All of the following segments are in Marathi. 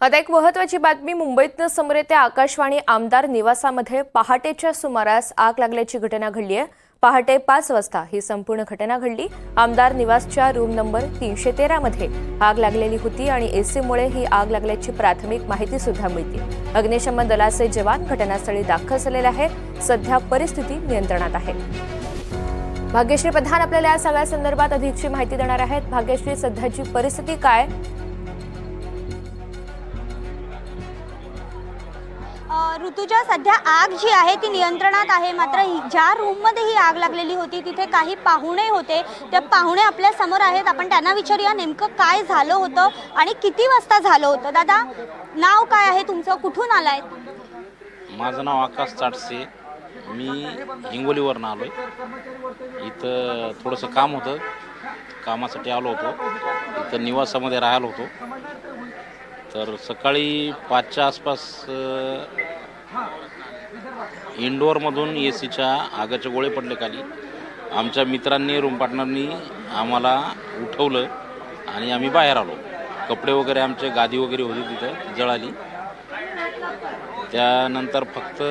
आता एक महत्वाची बातमी मुंबईतनं समोर येते. आकाशवाणी आमदार निवासामध्ये पहाटेच्या सुमारास आग लागल्याची घटना घडली आहे पहाटे पाच वाजता ही संपूर्ण घटना घडली. आमदार निवासच्या रूम नंबर तीनशे तेरा मध्ये आग लागलेली होती आणि एसीमुळे ही आग लागल्याची प्राथमिक माहिती सुद्धा मिळते. अग्निशमन दलाचे जवान घटनास्थळी दाखल झालेले आहे सध्या परिस्थिती नियंत्रणात आहे. भाग्यश्री प्रधान आपल्याला या सगळ्या संदर्भात अधिकची माहिती देणार आहेत. भाग्यश्री सध्याची परिस्थिती काय? ऋतुजा सध्या आग जी आहे ती नियंत्रणात आहे. मात्र ही- ज्या रूममध्ये ही आग लागलेली होती तिथे काही पाहुणे होते. त्या पाहुणे आपल्यासमोर आहेत. आपण त्यांना विचारूया नेमकं काय झालं होतं आणि किती वाजता झालं होतं. दादा नाव काय आहे तुमचं? कुठून आलाय? माझं नाव आकाश चाटसे. मी हिंगोलीवरनं आलो आहे इथं थोडंसं काम होतं. कामासाठी आलो होतो. इथं निवासामध्ये राहिलो होतो. तर सकाळी पाचच्या आसपास इंडोअरमधून ए सीच्या आगाचे गोळे पडले खाली. आमच्या मित्रांनी रूम पार्टनरनी आम्हाला उठवलं आणि आम्ही बाहेर आलो. कपडे वगैरे आमचे गादी वगैरे होती तिथं जळाली. त्यानंतर फक्त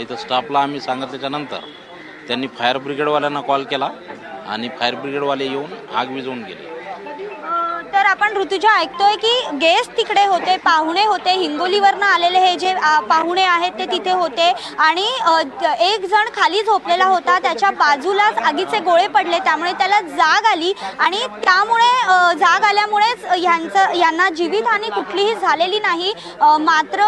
इथं स्टाफला आम्ही सांगितल्याच्या नंतर त्यांनी फायर ब्रिगेडवाल्यांना कॉल केला आणि फायर ब्रिगेडवाले येऊन आग विझवून गेले. आपण ऋतुजा ऐकतोय की गेस्ट तिकडे होते पाहुणे होते हिंगोलीवरनं आलेले हे जे पाहुणे आहेत ते तिथे होते आणि एक जण खाली झोपलेला होता त्याच्या बाजूलाच आगीचे गोळे पडले त्यामुळे त्याला जाग आली आणि त्यामुळे जाग आल्यामुळे यांचं यांना जीवितहानी कुठलीही झालेली नाही. मात्र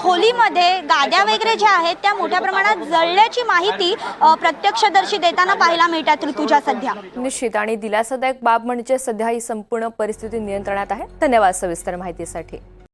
खोलीमध्ये गाद्या वगैरे ज्या आहेत त्या मोठ्या प्रमाणात जळल्याची माहिती प्रत्यक्षदर्शी देताना पाहायला मिळतात ऋतुजा सध्या. निश्चित आणि दिलासादायक बाब म्हणजे सध्या ही संपूर्ण परिस्थिती नियंत्रणात आहे. धन्यवाद सविस्तर माहितीसाठी.